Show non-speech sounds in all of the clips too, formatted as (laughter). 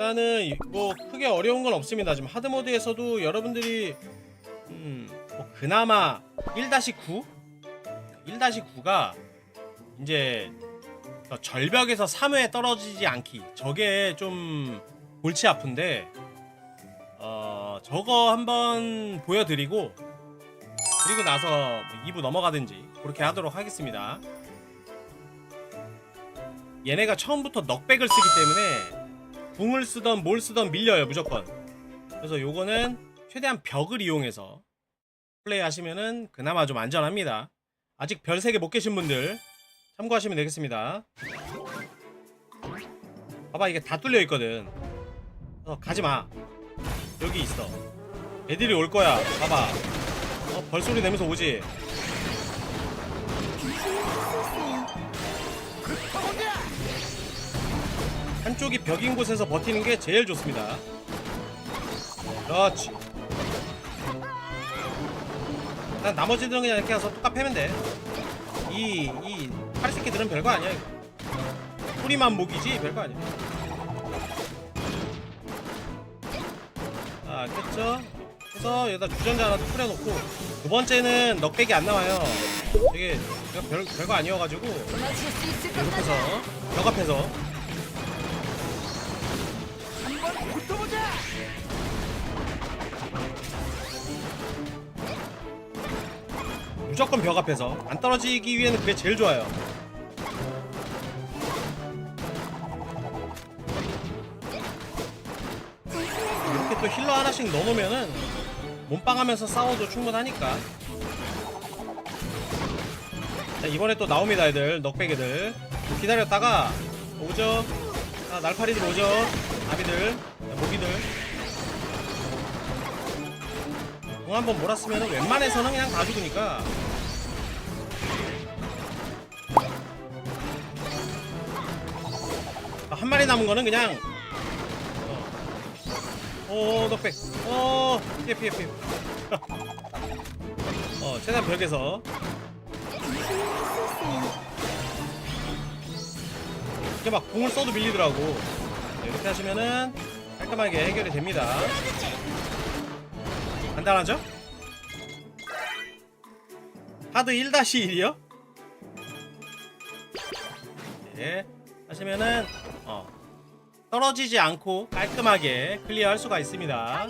일단은 뭐 크게 어려운 건 없습니다. 지금 하드 모드에서도 여러분들이 음뭐 그나마 1-9 1-9가 이제 저 절벽에서 3회에 떨어지지 않기 저게 좀 골치 아픈데 어 저거 한번 보여드리고 그리고 나서 2부 넘어가든지 그렇게 하도록 하겠습니다. 얘네가 처음부터 넉백을 쓰기 때문에 궁을 쓰던 뭘 쓰던 밀려요 무조건. 그래서 요거는 최대한 벽을 이용해서 플레이 하시면은 그나마 좀 안전합니다. 아직 별 3개 못 계신 분들 참고하시면 되겠습니다. 봐봐 이게 다 뚫려 있거든. 어 가지 마. 여기 있어. 애들이 올 거야. 봐봐. 어 벌소리 내면서 오지. 한쪽이 벽인 곳에서 버티는 게 제일 좋습니다. 그렇지. 난 나머지들은 그냥 이렇게 해서 똑같 패면 돼. 이, 이, 파리새끼들은 별거 아니야, 이거. 뿌리만 목이지, 별거 아니야. 아, 됐죠? 그래서 여기다 주전자 하나 또 뿌려놓고, 두 번째는 넉백이 안 나와요. 되게, 별, 별거 아니어가지고, 이렇게. 해서, 벽 앞에서, 붙어보자. 무조건 벽 앞에서 안 떨어지기 위해는 그게 제일 좋아요. 이렇게 또 힐러 하나씩 넣어놓으면은 몸빵하면서 싸워도 충분하니까. 자, 이번에 또 나옵니다, 애들. 넉백애들. 좀 기다렸다가 오죠. 아, 날파리들 오죠. 아비들, 모기들. 공 한번 몰았으면 웬만해서는 그냥 다 죽으니까. 아, 한 마리 남은 거는 그냥. 어, 어 넉백. 어 피해 피해 피해. (laughs) 어 최대한 벽에서. 이렇게 막 공을 써도 밀리더라고. 네, 이렇게 하시면은 깔끔하게 해결이 됩니다 간단하죠? 하드 1-1이요? 네 하시면은 어 떨어지지 않고 깔끔하게 클리어할 수가 있습니다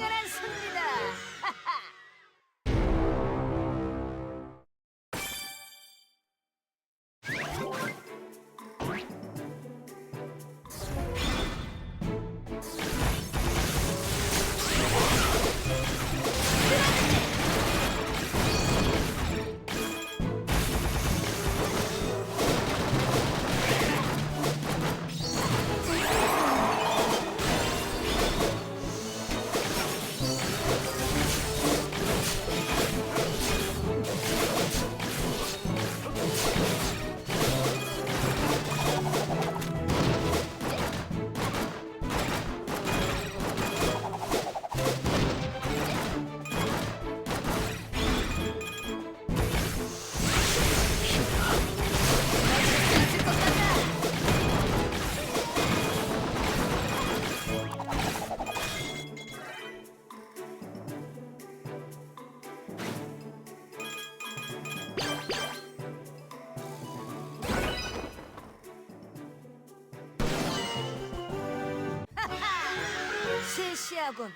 시하군.